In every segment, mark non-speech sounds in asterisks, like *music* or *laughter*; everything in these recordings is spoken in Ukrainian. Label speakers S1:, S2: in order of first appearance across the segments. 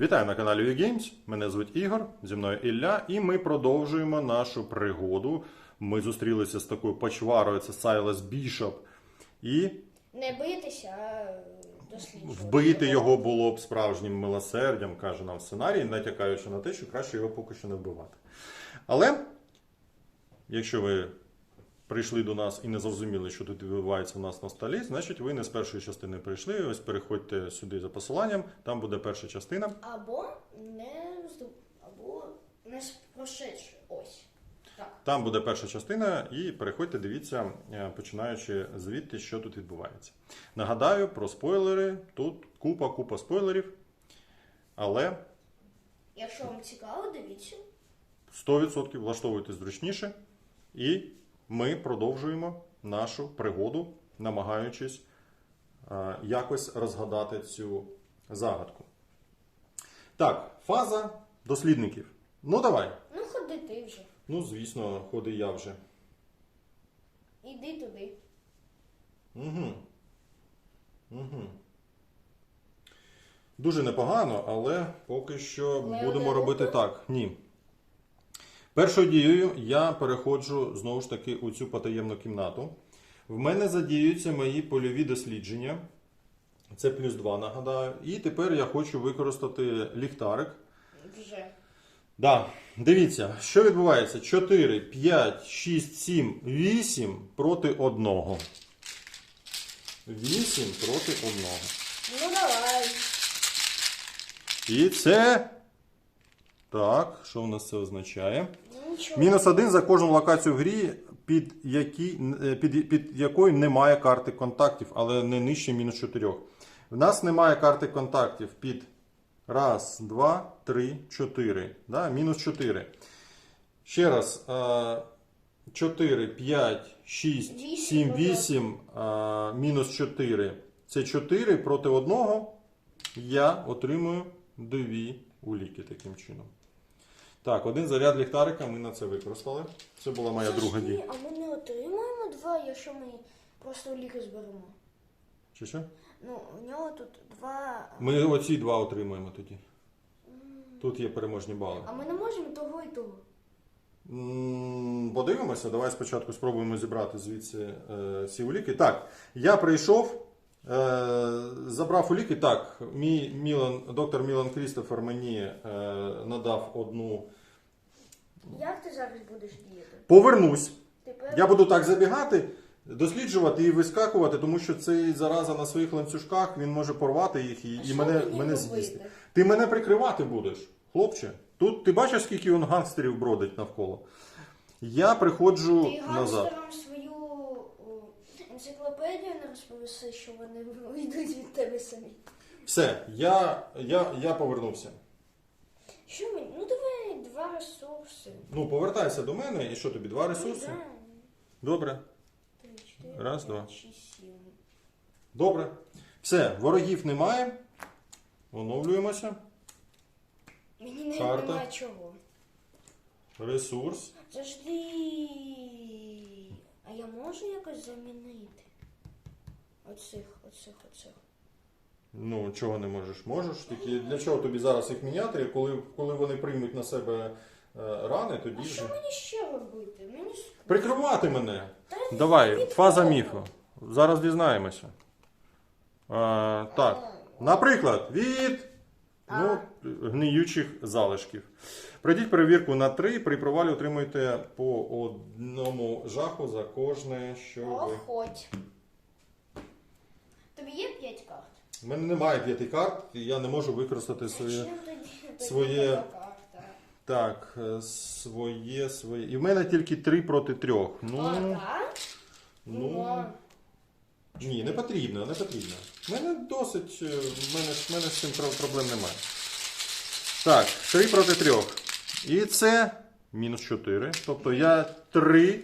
S1: Вітаю на каналі VGames. Мене звуть Ігор, зі мною Ілля, і ми продовжуємо нашу пригоду. Ми зустрілися з такою почварою, це Сайлас Бішоп. І
S2: Не битися, а досліджувати.
S1: вбити його було б справжнім милосердям, каже нам сценарій, натякаючи на те, що краще його поки що не вбивати. Але, якщо ви прийшли до нас і не зрозуміли, що тут відбувається у нас на столі, значить ви не з першої частини прийшли. Ось переходьте сюди за посиланням, там буде перша частина.
S2: Або не з або не з прошедшої. Ось. Так.
S1: Там буде перша частина, і переходьте, дивіться, е, починаючи звідти, що тут відбувається. Нагадаю про спойлери. Тут купа, купа спойлерів, але
S2: Якщо вам цікаво, дивіться.
S1: 100% влаштовуйтесь зручніше. І ми продовжуємо нашу пригоду, намагаючись е, якось розгадати цю загадку. Так, фаза дослідників. Ну давай.
S2: Ну, ходи ти вже.
S1: Ну, звісно, ходи я вже.
S2: Іди туди.
S1: Угу. Угу. Дуже непогано, але поки що
S2: Але
S1: будемо робити так. Ні. Першою дією я переходжу знову ж таки у цю потаємну кімнату. В мене задіюються мої польові дослідження. Це плюс 2, нагадаю. І тепер я хочу використати ліхтарик.
S2: Вже.
S1: Да, дивіться, що відбувається? 4, 5, 6, 7, 8 проти 1. 8 проти 1.
S2: Ну давай.
S1: І це. Так, що в нас це означає?
S2: Нічого.
S1: Мінус 1 за кожну локацію в грі, під, які, е, під, під якою немає карти контактів, але не нижче мінус 4. В нас немає карти контактів під раз, два, три, чотири. Да? Мінус 4. Ще раз. е, 4, 5, 6,
S2: Вісім
S1: 7,
S2: проти
S1: 8, е, мінус 4. Це 4 проти 1. Я отримую 2 уліки таким чином. Так, один заряд ліхтарика ми на це використали. Це була моя друга дія.
S2: А ми не отримаємо два, якщо ми просто ліки зберемо.
S1: Чи що?
S2: Ну, у нього тут два.
S1: Ми оці два отримуємо тоді. Тут є переможні бали.
S2: А ми не можемо того і того.
S1: М, Подивимося, давай спочатку спробуємо зібрати звідси е, ці уліки. Так, я прийшов, е, забрав уліки. Так, мій Мілан, доктор Мілан Крістофер мені е, надав одну.
S2: Як ти зараз будеш діяти?
S1: Повернусь.
S2: Тепер
S1: Я буду так забігати, досліджувати і вискакувати, тому що цей зараза на своїх ланцюжках він може порвати їх і, і мене, мене з'їсти. Ти мене прикривати будеш, хлопче. Тут ти бачиш, скільки він гангстерів бродить навколо. Я приходжу
S2: Ти
S1: назад.
S2: свою енциклопедію не розповіси, що вони *laughs* вийдуть від тебе самі.
S1: Все, я, я, я повернувся.
S2: Що мені? Ну давай два ресурси.
S1: Ну, повертайся до мене, і що тобі, два
S2: Ну,
S1: ресурси?
S2: да.
S1: Добре.
S2: Три, чотири,
S1: Раз,
S2: п'ять,
S1: два.
S2: шість, сім.
S1: Добре. Все, ворогів немає. Оновлюємося.
S2: Мені не
S1: Карта.
S2: немає чого.
S1: Ресурс.
S2: Завжди. А я можу якось замінити? Оцих, оцих, оцих.
S1: Ну, чого не можеш? Можеш. Тільки для чого тобі зараз їх міняти? Коли, коли вони приймуть на себе е, рани, тоді
S2: А що мені ще робити? Мені ж-
S1: Прикривати мене.
S2: Та
S1: Давай,
S2: від
S1: фаза
S2: кого?
S1: міфу. Зараз дізнаємося. А, так. Наприклад, від ну, гниючих залишків. Пройдіть перевірку на 3, при провалі отримуєте по одному жаху за кожне, що ви.
S2: Охоть. Тобі є п'ять?
S1: У мене немає п'яти карт, і я не можу використати своє. Своє- Так, е, своє, своє. І в мене тільки 3 проти 3. Ну,
S2: А, так?
S1: ну. Ні, не потрібно, не потрібно. У мене досить, е, в мене, в мене з цим проблем немає. Так, 3 проти 3. І це мінус 4. Тобто я 3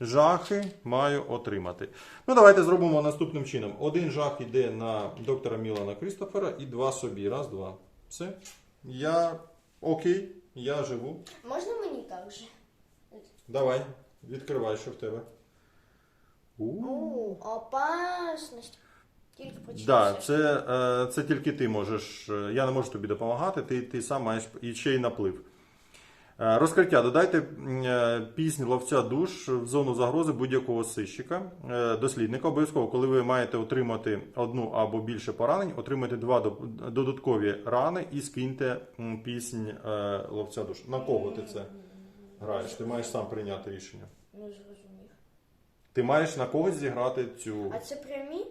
S1: жахи маю отримати. Ну, давайте зробимо наступним чином. Один жах йде на доктора Мілана Крістофера і два собі. Раз, два. Все. Я окей, я живу.
S2: Можна мені так же?
S1: Давай, відкривай, що в тебе. У.
S2: У, опасність. Тільки.
S1: Да, це, е, це тільки ти можеш. е, Я не можу тобі допомагати, ти, ти сам маєш і ще й наплив. Е, Розкриття. Додайте е, ловця душ в зону загрози будь-якого сищика, е, дослідника. Обов'язково, коли ви маєте отримати одну або більше поранень, отримайте два додаткові рани і скиньте піснь ловця душ. На кого ти це граєш? Ти маєш сам прийняти рішення.
S2: Не зрозумів.
S1: Ти маєш на когось зіграти цю.
S2: А це прямі?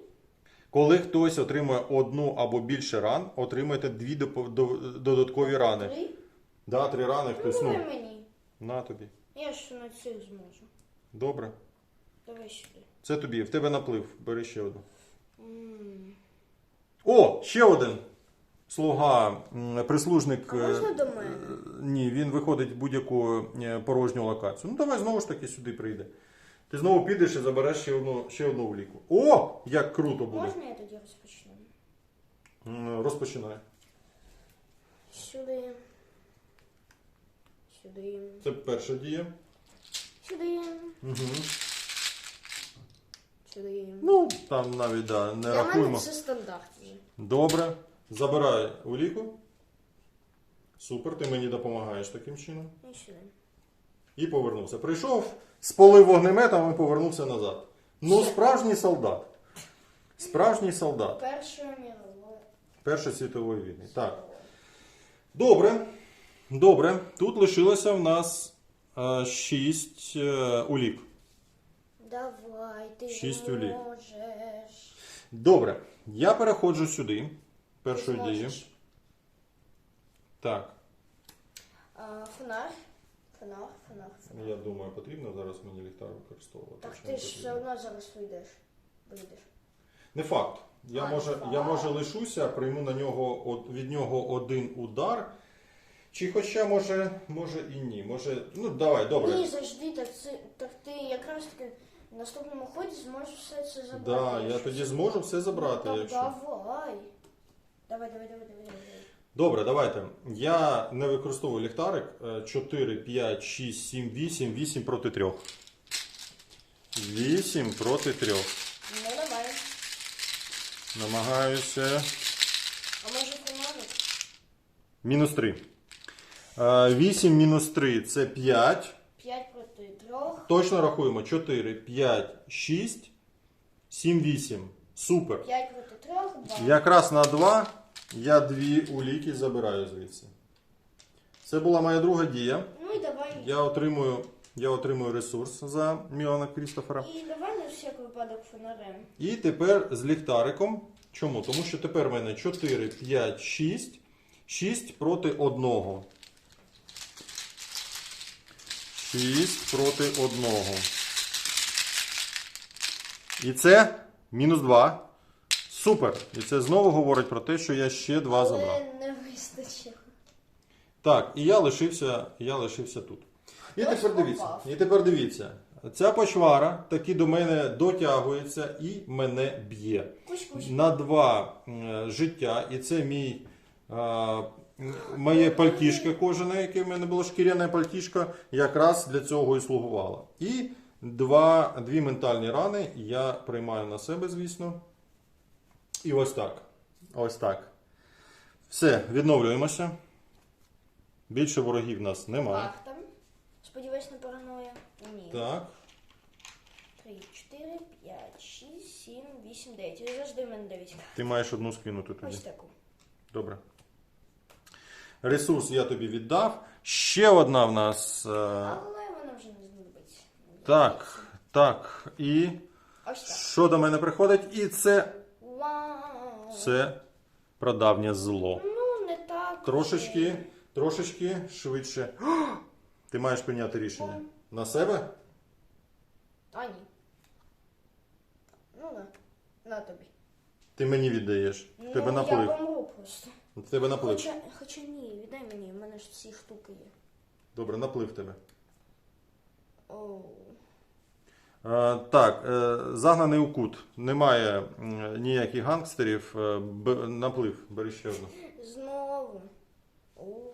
S1: Коли хтось отримує одну або більше ран, отримаєте дві додаткові рани.
S2: Три?
S1: Да, три рани
S2: Ну,
S1: хтось.
S2: давай
S1: Ну,
S2: мені.
S1: на тобі.
S2: Я ж на цих зможу.
S1: Добре.
S2: Давай сюди.
S1: Це тобі. В тебе наплив. Бери ще одну.
S2: М.
S1: О, ще один. Слуга, м, прислужник.
S2: А
S1: е,
S2: можна до мене?
S1: е, Ні, він виходить в будь-яку е, порожню локацію. Ну давай знову ж таки сюди прийде. Ти знову підеш і забереш ще одну, ще одну уліку. О, як круто буде.
S2: Можна я тоді розпочну?
S1: М, Розпочинай.
S2: Сюди. Сюди.
S1: Це перша дія.
S2: Сюди.
S1: Угу.
S2: Сюди.
S1: Ну, там навіть да, не
S2: Для
S1: рахуємо.
S2: це стандарт вже.
S1: Добре. Забирай уліку. Супер, ти мені допомагаєш таким чином.
S2: І сюди.
S1: І повернувся. Прийшов, спалив вогнеметом і повернувся назад. Ну, справжній солдат. Справжній солдат.
S2: Першою міровою.
S1: Першої світової війни. Так. Добре. Добре. Тут лишилося в нас е, шість е, улік.
S2: Давай, ти
S1: Шість улік.
S2: можеш.
S1: Добре. Я переходжу сюди. Першою дією.
S2: зможеш.
S1: Так.
S2: А, фонар. Фонар, фонар, фонар.
S1: Я думаю, потрібно зараз мені ліхтар використовувати.
S2: Так
S1: чи не
S2: ти ж все
S1: потрібно?
S2: одно зараз вийдеш. Вийдеш.
S1: Не факт. Я
S2: А,
S1: може,
S2: не факт.
S1: я може лишуся, прийму на нього од- від нього один удар. Чи хоча може, може і ні. Може, ну давай, добре.
S2: Ні, завжди так, це, так ти якраз таки в наступному ході зможеш все це забрати.
S1: Да, я
S2: якщо
S1: тоді
S2: це
S1: зможу все забрати,
S2: Ну,
S1: якщо.
S2: Давай. Давай, давай, давай, давай, давай.
S1: Добре, давайте. Я не використовую ліхтарик. Е, 4, 5, 6, 7, 8, 8 проти 3. 8 проти 3.
S2: Ну давай.
S1: Намагаюся.
S2: А може фонарик?
S1: Мінус 3. 8 мінус 3 це 5.
S2: 5 проти 3.
S1: Точно рахуємо. 4, 5, 6, 7, 8. Супер.
S2: 5 проти 3, 2.
S1: Якраз на 2 я дві уліки забираю звідси. Це була моя друга дія.
S2: Ну і давай.
S1: Я отримую, я отримую ресурс за Мілана Крістофера.
S2: І давай на всяк випадок фонарем.
S1: І тепер з ліхтариком. Чому? Тому що тепер в мене 4, 5, 6. 6 проти 1. 6 проти 1. І це мінус 2. Супер. І це знову говорить про те, що я ще 2 забрав.
S2: Але не вистачило.
S1: Так, і я лишився, я лишився тут. І тепер дивіться. І тепер дивіться. Ця почвара таки до мене дотягується і мене б'є. На два м, життя, і це мій. А, Моє пальтішко кожане, яке в мене було шкіряне пальтішко, якраз для цього і слугувало. І два, дві ментальні рани я приймаю на себе, звісно. І ось так. Ось так. Все, відновлюємося. Більше ворогів в нас немає.
S2: Ах там. Сподіваюсь, не параноя. Ні.
S1: Так.
S2: 3, 4, 5, 6, 7, 8, 9. І завжди в мене 9.
S1: Ти маєш одну скинути тоді.
S2: Ось таку.
S1: Добре. Ресурс я тобі віддав. Ще одна в нас. е,
S2: Але вона вже не знадобиться.
S1: Так, так. І
S2: Ось
S1: що до мене приходить? І це,
S2: Вау.
S1: це прадавнє зло.
S2: Ну, не так.
S1: Трошечки, трошечки швидше. Ти маєш прийняти рішення. На себе?
S2: А, ні. Ну, на. На тобі.
S1: Ти мені віддаєш. В тебе
S2: ну,
S1: наплив.
S2: я помру просто.
S1: В тебе наплив.
S2: Хоча, хоча ні, віддай мені, в мене ж ці штуки є.
S1: Добре, наплив тебе.
S2: Оу.
S1: Е, так, е, загнаний у кут. Немає м, ніяких гангстерів. Е, б- наплив, бери ще одну.
S2: Знову. Оу.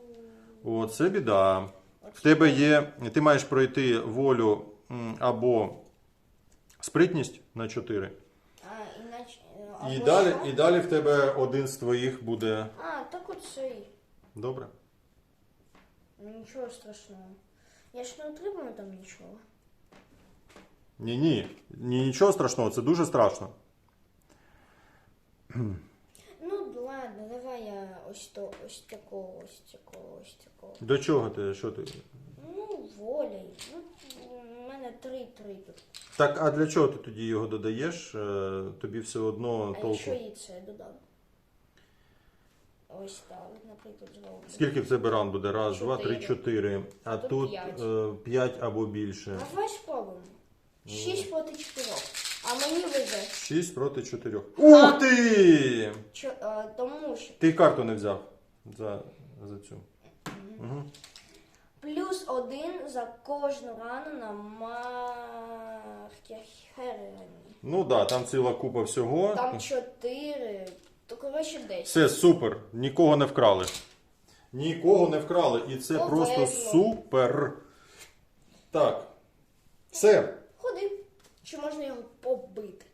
S1: О, це біда. В тебе є, ти маєш пройти волю м, або спритність на 4,
S2: А, іначе, Або
S1: І далі,
S2: що?
S1: і далі в тебе один з твоїх буде.
S2: А, оцей.
S1: Добре?
S2: Нічого страшного. Я ж не отримую там нічого.
S1: Ні, ні. Ні, нічого страшного, це дуже страшно. *clears throat*
S2: Ну, ладно, давай я ось то, ось такого, ось такого, ось такого.
S1: До чого ти? Що ти?
S2: Ну, волей. Ну, у мене три-три тут.
S1: Так, а для чого ти тоді його додаєш? Е, Тобі все одно
S2: А
S1: толку.
S2: якщо це додам? Ось так, наприклад, зробимо.
S1: Скільки в тебе ран буде? Раз, два, три,
S2: Чотири.
S1: чотири. А
S2: Тут
S1: тут
S2: п'ять.
S1: е, п'ять або більше.
S2: А Давай спробуємо. Шість проти чотирьох. А мені вийде.
S1: Шість проти чотирьох. Ух ти!
S2: Чо, е, тому що
S1: Ти карту не взяв за, за цю. Угу.
S2: плюс один за кожну рану на Маркерхерені.
S1: Ну так, да, там ціла купа всього.
S2: Там чотири, то коротше десять.
S1: Все супер. Нікого не вкрали. Нікого не вкрали. І це
S2: Повезло.
S1: просто супер. Так. Все.
S2: Ходи. Чи можна його побити?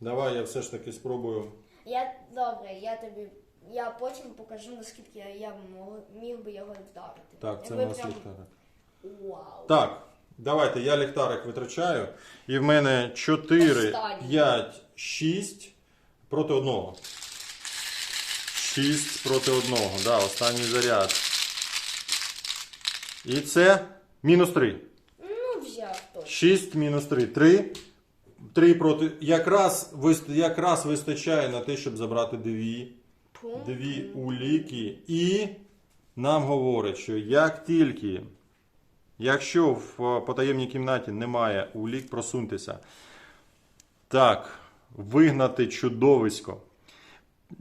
S1: Давай я все ж таки спробую.
S2: Я добре, я тобі. Я потім покажу, наскільки я, я мог- міг би його вдарити.
S1: Так, це
S2: Якби
S1: у нас
S2: прям-
S1: ліхтарик.
S2: Вау.
S1: Так, давайте я ліхтарик витрачаю. І в мене 4,
S2: Останній.
S1: 5, 6 проти одного. 6 проти одного. Да, останній заряд. І це мінус 3.
S2: Ну, взяв точно.
S1: 6 мінус 3. 3. 3 проти. Якраз, якраз вистачає на те, щоб забрати дві, дві уліки. І нам говорять, що як тільки, якщо в е, потаємній кімнаті немає улік, просуньтеся. Так, вигнати чудовисько.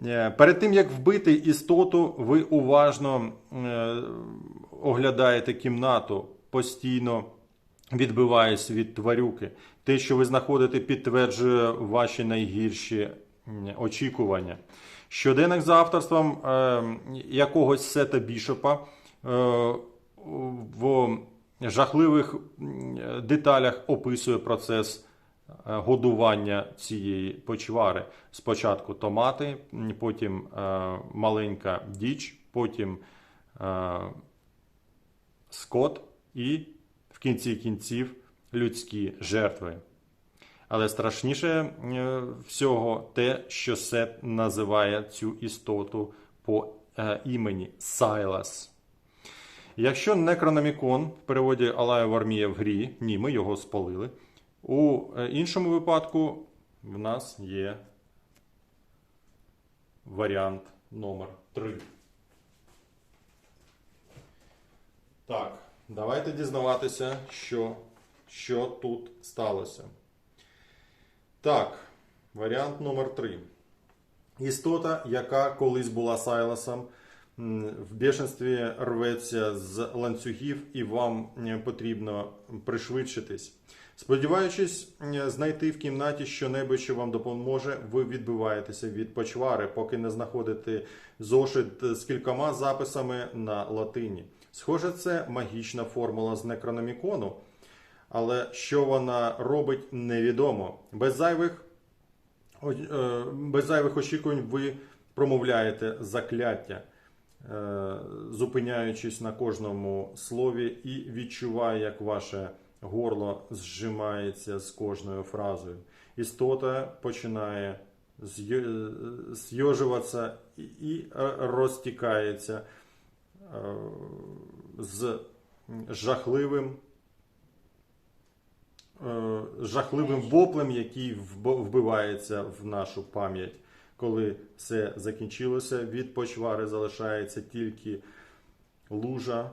S1: Е, Перед тим як вбити істоту, ви уважно е, оглядаєте кімнату, постійно відбиваєсь від тварюки. Те, що ви знаходите, підтверджує ваші найгірші очікування. Щоденник за авторством е, якогось сета бішопа в жахливих деталях описує процес годування цієї почвари. Спочатку томати, потім е, маленька діч, потім е, скот і в кінці кінців людські жертви. Але страшніше е, всього те, що Сет називає цю істоту по е, імені Сайлас. Якщо Некрономікон в переводі Алаєва армія в грі, ні, ми його спалили. У е, іншому випадку в нас є варіант номер 3. Так, давайте дізнаватися, що, що тут сталося. Так, варіант номер 3. Істота, яка колись була Сайласом, в бешенстві рветься з ланцюгів, і вам потрібно пришвидшитись. Сподіваючись знайти в кімнаті щонебудь, що вам допоможе, ви відбиваєтеся від почвари, поки не знаходите зошит з кількома записами на латині. Схоже, це магічна формула з некрономікону, але що вона робить, невідомо. Без зайвих е, без зайвих очікувань ви промовляєте закляття, е, зупиняючись на кожному слові і відчуває, як ваше горло зжимається з кожною фразою. Істота починає з'йожуватися і- розтікається е, з жахливим е, жахливим воплем, який вбивається в нашу пам'ять. Коли все закінчилося, від почвари залишається тільки лужа,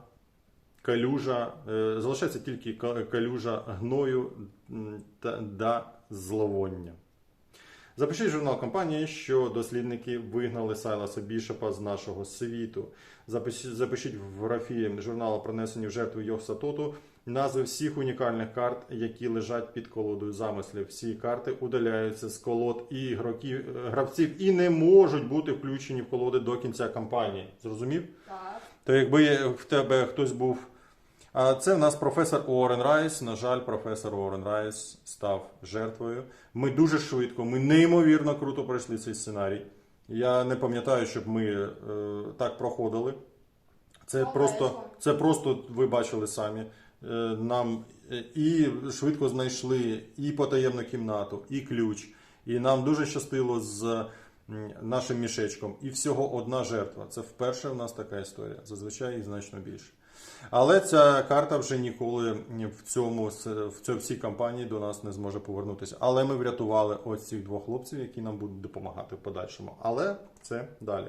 S1: калюжа, е, залишається тільки калюжа гною та зловоння. Запишіть журнал компанії, що дослідники вигнали Сайласа Бішопа з нашого світу. Запишіть, в графі журналу пронесені в жертву Йохса Тоту назви всіх унікальних карт, які лежать під колодою замислів. Всі карти удаляються з колод і гравців і не можуть бути включені в колоди до кінця кампанії. Зрозумів?
S2: Так.
S1: То якби в тебе хтось був А це в нас професор Уоррен Райс. На жаль, професор Уоррен Райс став жертвою. Ми дуже швидко, ми неймовірно круто пройшли цей сценарій. Я не пам'ятаю, щоб ми е, так проходили. Це просто, це просто ви бачили самі. Е, Нам е, і швидко знайшли і потаємну кімнату, і ключ. І нам дуже щастило з нашим мішечком. І всього одна жертва. Це вперше в нас така історія. Зазвичай їх значно більше. Але ця карта вже ніколи в цьому в цій кампанії до нас не зможе повернутися. Але ми врятували ось цих двох хлопців, які нам будуть допомагати в подальшому. Але це далі.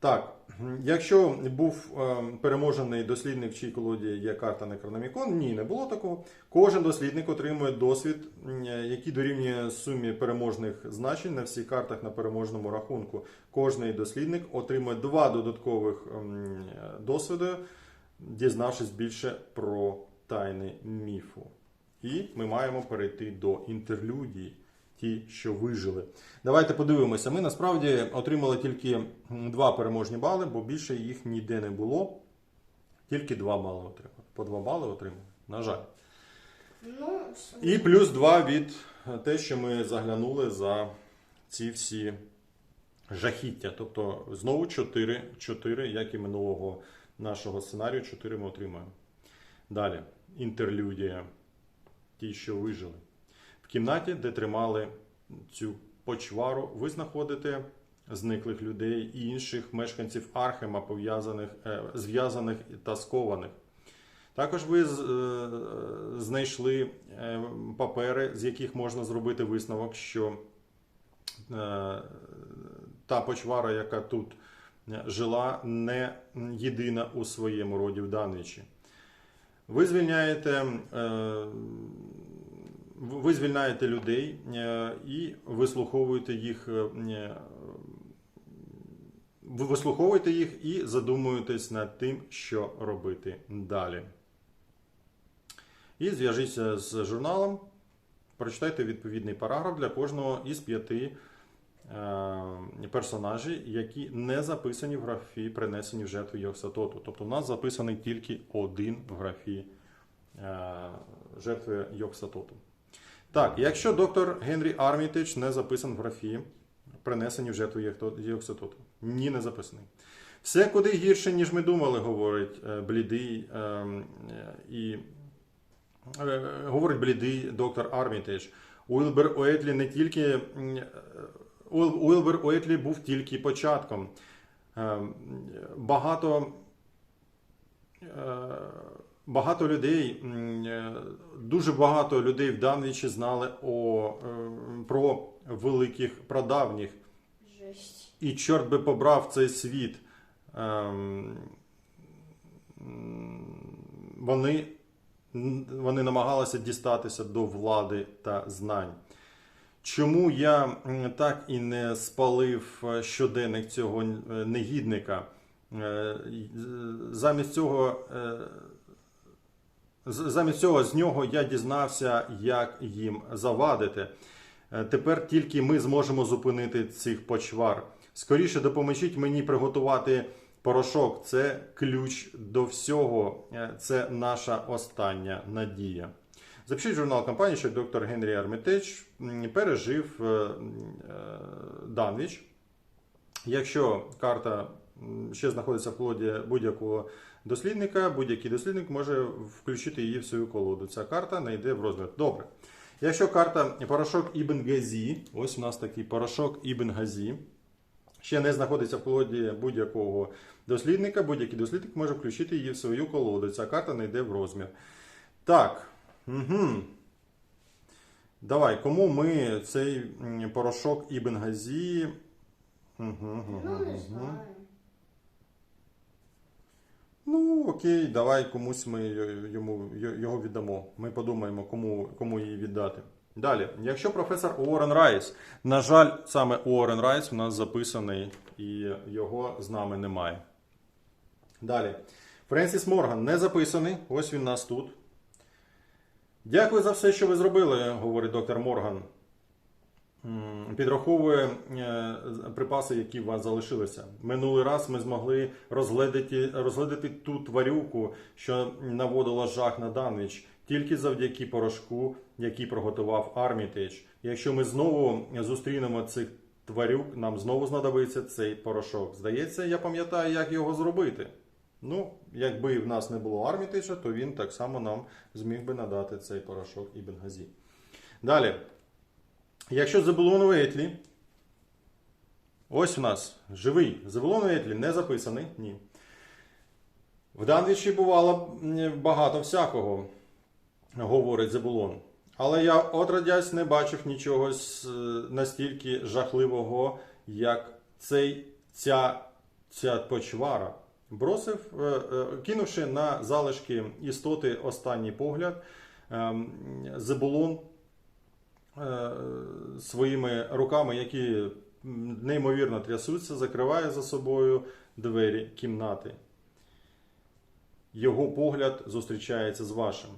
S1: Так, якщо був е, переможений дослідник, в чій колоді є карта Некрономікон, ні, не було такого. Кожен дослідник отримує досвід, який дорівнює сумі переможних значень на всіх картах на переможному рахунку. Кожний дослідник отримує два додаткових м, досвіди, дізнавшись більше про тайни міфу. І ми маємо перейти до інтерлюдії, ті, що вижили. Давайте подивимося. Ми насправді отримали тільки два переможні бали, бо більше їх ніде не було. Тільки два бали отримали. По два бали отримали. На жаль.
S2: Ну,
S1: І плюс два від те, що ми заглянули за ці всі жахіття. Тобто знову 4, 4 як і минулого нашого сценарію, 4 ми отримаємо. Далі. Інтерлюдія. Ті, що вижили. Кімнаті, де тримали цю почвару, ви знаходите зниклих людей і інших мешканців Архема, пов'язаних, е, зв'язаних та скованих. Також ви е, знайшли е, папери, з яких можна зробити висновок, що та почвара, яка тут жила, не єдина у своєму роді в Данвічі. Ви звільняєте, ви звільняєте людей е, і вислуховуєте їх. е, е, Ви вислуховуєте їх і задумуєтесь над тим, що робити далі. І зв'яжіться з журналом, прочитайте відповідний параграф для кожного із п'яти персонажів, які не записані в графі, принесені в жертву Йоксатоту. Тобто у нас записаний тільки один в графі жертви Йоксатоту. Так, якщо доктор Генрі Армітич не записан в графі, принесені в жертву Йоксатоту. Ні, не записаний. Все куди гірше, ніж ми думали, говорить е, блідий е, е, і Е, говорить блідий доктор Армітедж. Уілбер Уетлі не тільки Уілбер Уетлі був тільки початком. Е, Багато, багато людей, е, дуже багато людей в Данвічі знали о, е, про великих прадавніх.
S2: жесть.
S1: І чорт би побрав цей світ. Ем, Вони, вони намагалися дістатися до влади та знань. Чому я так і не спалив е, щоденник цього негідника? Замість цього, замість цього з нього я дізнався, як їм завадити. Е, Тепер тільки ми зможемо зупинити цих почвар. Скоріше допоможіть мені приготувати порошок. Це ключ до всього. Е, Це наша остання надія. Запишіть журнал компанії, що доктор Генрі Армітеч пережив е, Данвіч. Якщо карта ще знаходиться в колоді будь-якого дослідника, будь-який дослідник може включити її в свою колоду. Ця карта не йде в розмір. Добре. Якщо карта порошок Ібн Газі, ось у нас такий порошок Ібн Газі, ще не знаходиться в колоді будь-якого дослідника, будь-який дослідник може включити її в свою колоду. Ця карта не йде в розмір. Так. Угу. Давай, кому ми цей порошок Ібн Газі. Угу, угу,
S2: знаю.
S1: Ну, окей, давай комусь ми йому його віддамо. Ми подумаємо, кому, кому її віддати. Далі, якщо професор Уоррен Райс, на жаль, саме Уоррен Райс у нас записаний і його з нами немає. Далі. Френсіс Морган не записаний. Ось він нас тут. Дякую за все, що ви зробили, говорить доктор Морган. Підраховує е, припаси, які у вас залишилися. Минулий раз ми змогли розгледіти, розгледіти ту тварюку, що наводила жах на Данвіч, тільки завдяки порошку, який приготував Армітейдж. Якщо ми знову зустрінемо цих тварюк, нам знову знадобиться цей порошок. Здається, я пам'ятаю, як його зробити. Ну, якби в нас не було Армітейджа, то він так само нам зміг би надати цей порошок і бенгазі. Далі. Якщо Забулон Ветлі, ось у нас живий Забулон Ветлі не записаний. Ні. В Данвічі бувало багато всякого, говорить Забулон. Але я отродясь не бачив нічого настільки жахливого, як цей, ця, ця почвара. Бросив, е, е, кинувши на залишки істоти останній погляд, ем, Зебулон е, своїми руками, які неймовірно трясуться, закриває за собою двері кімнати. Його погляд зустрічається з вашим.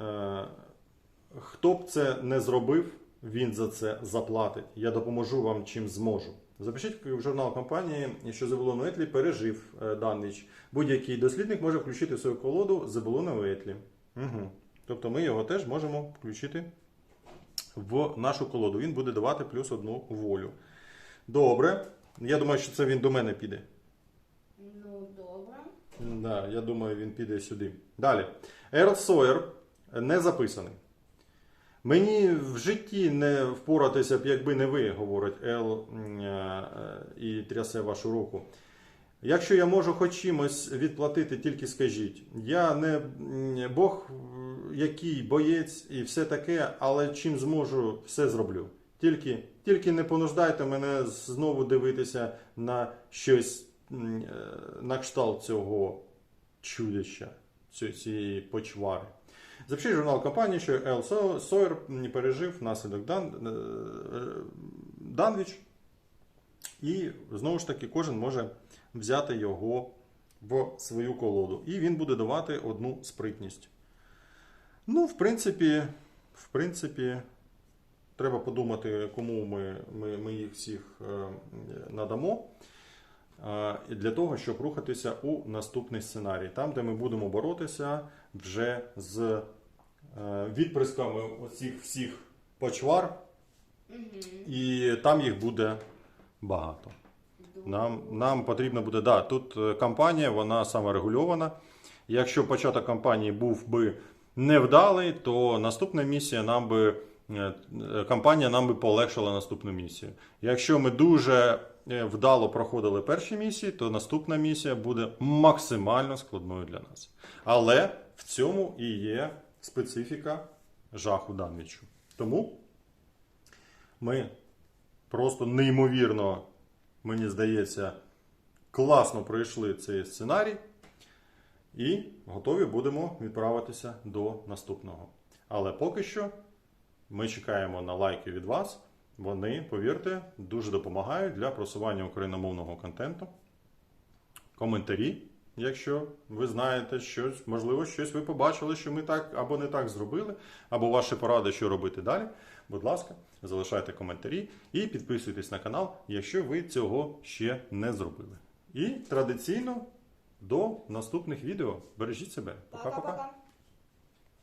S1: Е, Хто б це не зробив, він за це заплатить. Я допоможу вам чим зможу. Запишіть в журнал компанії, що Зебулон Ветлі пережив е, данич. Будь-який дослідник може включити в свою колоду Зебулона Ветлі. Угу. Тобто ми його теж можемо включити в нашу колоду. Він буде давати плюс одну волю. Добре. Я думаю, що це він до мене піде.
S2: Ну, добре.
S1: Да, я думаю, він піде сюди. Далі. Ерл Сойер не записаний. Мені в житті не впоратися б, якби не ви, говорить Ел е, і трясе вашу руку. Якщо я можу хоч чимось відплатити, тільки скажіть. Я не Бог, який боєць і все таке, але чим зможу, все зроблю. Тільки, тільки не понуждайте мене знову дивитися на щось е, на кшталт цього чудища, цієї почвари. Запишіть журнал компанії, що Ел Сойер пережив наслідок Дан, е, е, Данвіч. І знову ж таки кожен може взяти його в свою колоду. І він буде давати одну спритність. Ну, в принципі, в принципі, треба подумати, кому ми, ми, ми їх всіх е, надамо. е, Для того, щоб рухатися у наступний сценарій, там, де ми будемо боротися вже з е, відприсками оцих всіх почвар, і там їх буде багато. Нам, нам потрібно буде, да, тут е, кампанія, вона саморегульована. Якщо початок кампанії був би невдалий, то наступна місія нам би е, е, кампанія нам би полегшила наступну місію. Якщо ми дуже вдало проходили перші місії, то наступна місія буде максимально складною для нас. Але в цьому і є специфіка жаху Данвічу. Тому ми просто неймовірно, мені здається, класно пройшли цей сценарій. І готові будемо відправитися до наступного. Але поки що ми чекаємо на лайки від вас. Вони, повірте, дуже допомагають для просування україномовного контенту. Коментарі, якщо ви знаєте щось, можливо, щось ви побачили, що ми так або не так зробили, або ваші поради, що робити далі. Будь ласка, залишайте коментарі і підписуйтесь на канал, якщо ви цього ще не зробили. І традиційно до наступних відео. Бережіть себе.
S2: Пока-пока.